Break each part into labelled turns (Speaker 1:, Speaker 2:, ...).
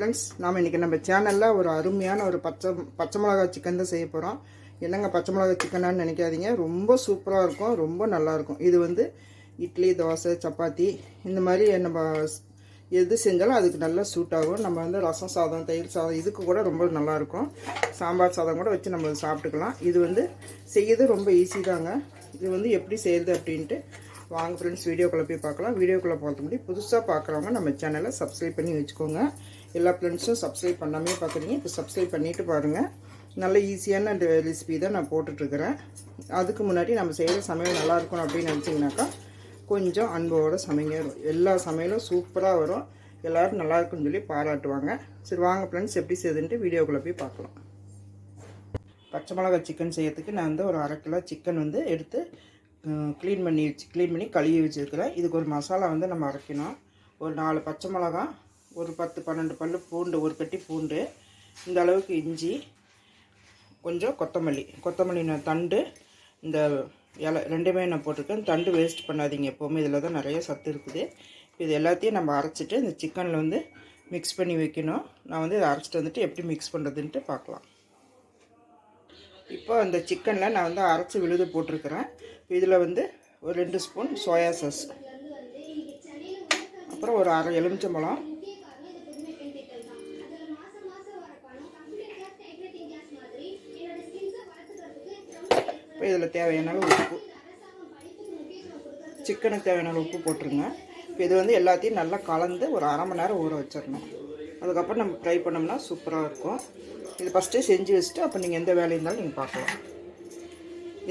Speaker 1: Friends நாம் இன்றைக்கி நம்ம சேனலில் ஒரு அருமையான ஒரு பச்சை பச்சை மிளகா சிக்கன் தான் செய்ய போகிறோம் என்னங்க பச்சை மிளகா சிக்கனான்னு நினைக்காதீங்க. ரொம்ப சூப்பராக இருக்கும் ரொம்ப நல்லாயிருக்கும் இது வந்து இட்லி தோசை சப்பாத்தி இந்த மாதிரி நம்ம எது செஞ்சாலும் அதுக்கு நல்லா சூட் ஆகும். நம்ம வந்து ரசம் சாதம் தயிர் சாதம் இதுக்கு கூட ரொம்ப நல்லாயிருக்கும் சாம்பார் சாதம் கூட வச்சு நம்ம சாப்பிட்டுக்கலாம். இது வந்து செய்யறது ரொம்ப ஈஸி தாங்க. இது வந்து எப்படி செய்யுது அப்படின்ட்டு வாங்க ஃப்ரெண்ட்ஸ் வீடியோக்குள்ளே போய் பார்க்கலாம். வீடியோக்குள்ளே போகிறது முன்னாடி புதுசாக பார்க்குறவங்க நம்ம சேனலை சப்ஸ்கிரைப் பண்ணி வச்சுக்கோங்க. எல்லா ஃப்ரெண்ட்ஸும் சப்ஸ்கிரைப் பண்ணாமே பார்க்குறீங்க இப்போ சப்ஸ்கிரைப் பண்ணிவிட்டு பாருங்கள் நல்ல ஈஸியான ரெசிபி தான் நான் போட்டுட்ருக்கிறேன். அதுக்கு முன்னாடி நம்ம செய்கிற சமையல் நல்லா இருக்கணும் அப்படின்னு நினச்சிங்கனாக்கா கொஞ்சம் அன்போடு சமைங்க. எல்லா சமையலும் சூப்பராக வரும். எல்லோரும் நல்லா இருக்குன்னு சொல்லி பாராட்டுவாங்க. சரி வாங்க ஃப்ரெண்ட்ஸ் எப்படி செய்யுதுன்ட்டு வீடியோக்குள்ளே போய் பார்க்கலாம். பச்சை மிளகாய் சிக்கன் செய்யறதுக்கு நான் வந்து ஒரு அரை கிலோ சிக்கன் வந்து எடுத்து க்ளீன் பண்ணி வச்சு க்ளீன் பண்ணி கழுவி வச்சுருக்கிறேன். இதுக்கு ஒரு மசாலா வந்து நம்ம அரைக்கணும். ஒரு நாலு பச்சை மிளகா ஒரு பத்து பன்னெண்டு பல் பூண்டு ஒரு கட்டி பூண்டு இந்த அளவுக்கு இஞ்சி கொஞ்சம் கொத்தமல்லி. கொத்தமல்லி நான் தண்டு இந்த இலை ரெண்டுமே நான் போட்டிருக்கேன். தண்டு வேஸ்ட் பண்ணாதீங்க எப்போவுமே. இதில் தான் நிறைய சத்து இருக்குது. இது எல்லாத்தையும் நம்ம அரைச்சிட்டு இந்த சிக்கனில் வந்து மிக்ஸ் பண்ணி வைக்கணும். நான் வந்து இதை அரைச்சிட்டு வந்துட்டு எப்படி மிக்ஸ் பண்ணுறதுன்ட்டு பார்க்கலாம். இப்போ அந்த சிக்கனில் நான் வந்து அரைச்சி விழுது போட்டிருக்கிறேன். இதில் வந்து ஒரு ரெண்டு ஸ்பூன் சோயா சாஸ் அப்புறம் ஒரு அரை எலுமிச்சம்பழம். இப்போ இதில் தேவையான அளவு உப்பு. சிக்கனுக்கு தேவையான உப்பு போட்டுருங்க இப்போ இது வந்து எல்லாத்தையும் நல்லா கலந்து ஒரு அரை மணி நேரம் ஊற வச்சிடணும். அதுக்கப்புறம் நம்ம ட்ரை பண்ணோம்னா சூப்பராக இருக்கும். இது ஃபஸ்ட்டே செஞ்சு வச்சுட்டு அப்போ நீங்கள் எந்த வேலை இருந்தாலும் நீங்கள் பார்க்கலாம்.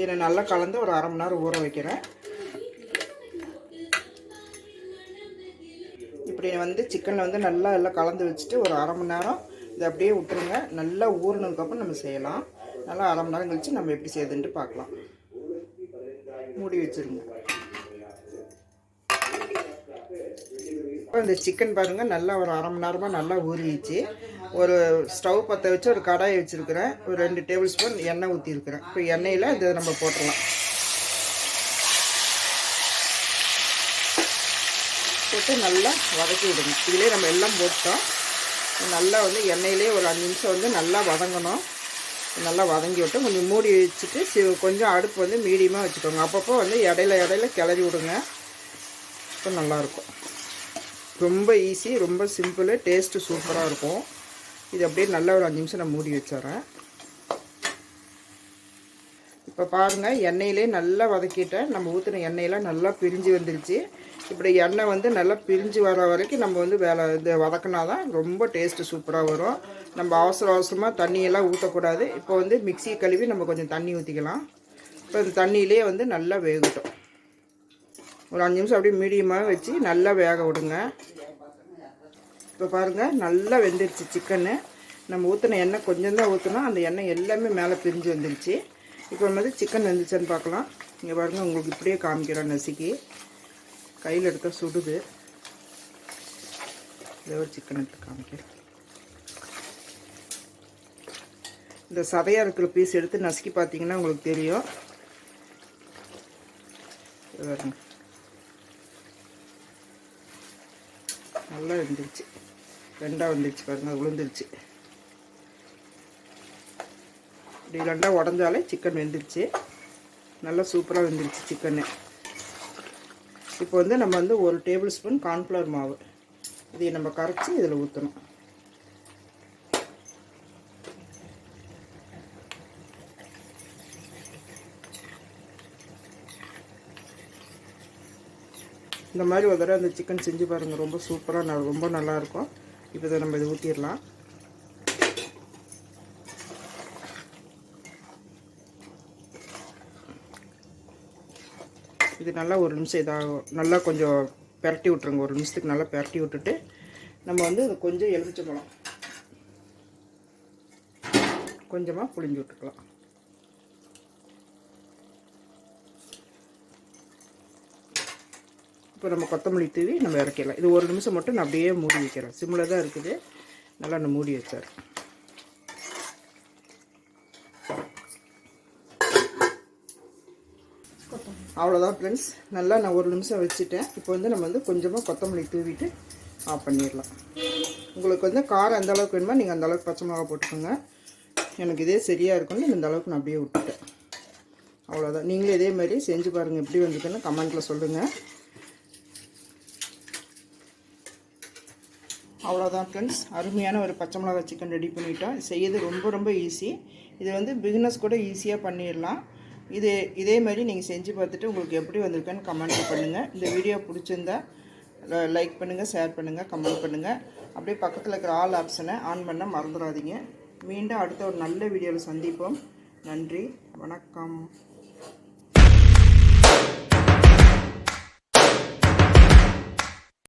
Speaker 1: இதை நல்லா கலந்து ஒரு அரை மணி நேரம் ஊற வைக்கிறேன். இப்படி வந்து சிக்கனில் வந்து நல்லா எல்லாம் கலந்து வச்சுட்டு ஒரு அரை மணி நேரம் இதை அப்படியே விட்டுருங்க. நல்லா ஊறினதுக்கப்புறம் நம்ம செய்யலாம். நல்லா அரை மணி நேரம் கழித்து நம்ம எப்படி செய்யுதுன்ட்டு பார்க்கலாம். மூடி வச்சுருங்க. இந்த சிக்கன் பாருங்கள் நல்லா ஒரு அரை மணி நேரமாக நல்லா ஊறிடுச்சு. ஒரு ஸ்டவ் பற்ற வச்சு ஒரு கடாயை வச்சுருக்கிறேன். ஒரு ரெண்டு டேபிள் ஸ்பூன் எண்ணெய் ஊற்றிருக்கிறேன் இப்போ எண்ணெயில் இதை நம்ம போட்டுடலாம். போட்டு நல்லா வதக்கி விடுங்க இதிலே நம்ம எல்லாம் போட்டோம். நல்லா வந்து எண்ணெயிலே ஒரு அஞ்சு நிமிஷம் வந்து நல்லா வதங்கணும். நல்லா வதங்கி விட்டு கொஞ்சம் மூடி வச்சுட்டு சி கொஞ்சம் அடுப்பு வந்து மீடியமாக வச்சுக்கோங்க. அப்பப்போ வந்து இடையில இடையில கிளறி விடுங்க. இப்போ நல்லாயிருக்கும். ரொம்ப ஈஸி ரொம்ப சிம்பிளு டேஸ்ட்டு சூப்பராக இருக்கும். இது அப்படியே நல்லா ஒரு அஞ்சு நிமிஷம் நான் மூடி வச்சிட்றேன். இப்போ பாருங்கள் எண்ணெயிலே நல்லா வதக்கிட்டேன். நம்ம ஊற்றின எண்ணெயெல்லாம் நல்லா பிரிஞ்சு வந்துருச்சு. இப்படி எண்ணெய் வந்து நல்லா பிரிஞ்சு வர வரைக்கும் நம்ம வந்து வேலை இது வதக்கினா தான் ரொம்ப டேஸ்ட்டு சூப்பராக வரும். நம்ம அவசர அவசரமாக தண்ணியெல்லாம் ஊற்றக்கூடாது இப்போ வந்து மிக்சியை கழுவி நம்ம கொஞ்சம் தண்ணி ஊற்றிக்கலாம் இப்போ இந்த தண்ணியிலே வந்து நல்லா வேகட்டும். ஒரு அஞ்சு நிமிஷம் அப்படியே மீடியமாக வச்சு நல்லா வேக விடுங்க. இப்போ பாருங்கள் நல்லா வெந்துருச்சு சிக்கனு. நம்ம ஊற்றின எண்ணெய் கொஞ்சம் தான் ஊற்றினோம் அந்த எண்ணெய் எல்லாமே மேலே பிரிஞ்சு வந்துருச்சு. இப்போ வந்து சிக்கன் வெந்துச்சான்னு பார்க்கலாம். இங்கே பாருங்கள் உங்களுக்கு இப்படியே காமிக்கிறேன் நசுக்கி. கையில் எடுத்தால் சுடுது. இதே ஒரு சிக்கன் எடுத்து காமிக்கிறேன். இந்த சதையாக இருக்கிற பீஸ் எடுத்து நசுக்கி பார்த்தீங்கன்னா உங்களுக்கு தெரியும். பாருங்கள் நல்லா வெந்துருச்சு. ரெண்டாக வந்துருச்சு பாருங்கள் உளுந்துருச்சு. விழுந்துருச்சு இப்படி ரெண்டாக உடஞ்சாலே சிக்கன் வெந்துருச்சு. நல்லா சூப்பராக வெந்துருச்சு சிக்கனு இப்போ வந்து நம்ம வந்து ஒரு டேபிள் ஸ்பூன் கார்ன்ஃப்ளவர் மாவு. இதை நம்ம கரைச்சி இதில் ஊற்றணும் இந்த மாதிரி ஒரு தடவை அந்த சிக்கன் செஞ்சு பாருங்கள் ரொம்ப சூப்பராக ந- ரொம்ப நல்லாயிருக்கும். இப்போ இதை நம்ம இதை ஊற்றிடலாம் இது நல்லா ஒரு நிமிஷம் இதாகும். நல்லா கொஞ்சம் பெரட்டி விட்ருங்க ஒரு நிமிஷத்துக்கு நல்லா பெரட்டி விட்டுட்டு நம்ம வந்து கொஞ்சம் எலுமிச்சம்பழம் கொஞ்சமாக புளிஞ்சு விட்டுக்கலாம். இப்போ நம்ம கொத்தமல்லி தூவி நம்ம இறக்கிடலாம். இது ஒரு நிமிஷம் மட்டும் நான் அப்படியே மூடி வைக்கிறேன். சிம்மில் தான் இருக்குது. நல்லா நான் மூடி வச்சார் அவ்வளோதான் ஃப்ரெண்ட்ஸ் நல்லா நான் ஒரு நிமிஷம் வச்சுட்டேன். இப்போ வந்து நம்ம வந்து கொஞ்சமாக கொத்தமல்லி தூவிட்டு ஆஃப் பண்ணிடலாம். உங்களுக்கு வந்து காரம் எந்த அளவுக்கு வேணுமோ நீங்கள் அந்த அளவுக்கு பச்சை மிளகா போட்டுக்கோங்க. எனக்கு இதே சரியாக இருக்கும்னு இந்த அளவுக்கு நான் அப்படியே விட்டுட்டேன். அவ்வளோதான் நீங்களே இதே மாதிரி செஞ்சு பாருங்கள் எப்படி வந்ததுன்னு கமெண்ட்டில் சொல்லுங்கள் அவ்வளோதான் ஃப்ரெண்ட்ஸ் அருமையான ஒரு பச்சை மிளகா சிக்கன் ரெடி பண்ணிட்டோம் செய்யறது ரொம்ப ரொம்ப ஈஸி இது வந்து பிகினஸ் கூட ஈஸியாக பண்ணிடலாம். இது இதே மாதிரி நீங்கள் செஞ்சு பார்த்துட்டு உங்களுக்கு எப்படி வந்திருக்குன்னு கமெண்ட் பண்ணுங்கள் இந்த வீடியோ பிடிச்சிருந்தா லைக் பண்ணுங்கள் ஷேர் பண்ணுங்கள் கமெண்ட் பண்ணுங்கள் அப்படியே பக்கத்தில் இருக்கிற ஆல் ஆப்ஷனை ஆன் பண்ண மறந்துடாதீங்க மீண்டும் அடுத்த ஒரு நல்ல வீடியோவில் சந்திப்போம். நன்றி வணக்கம்.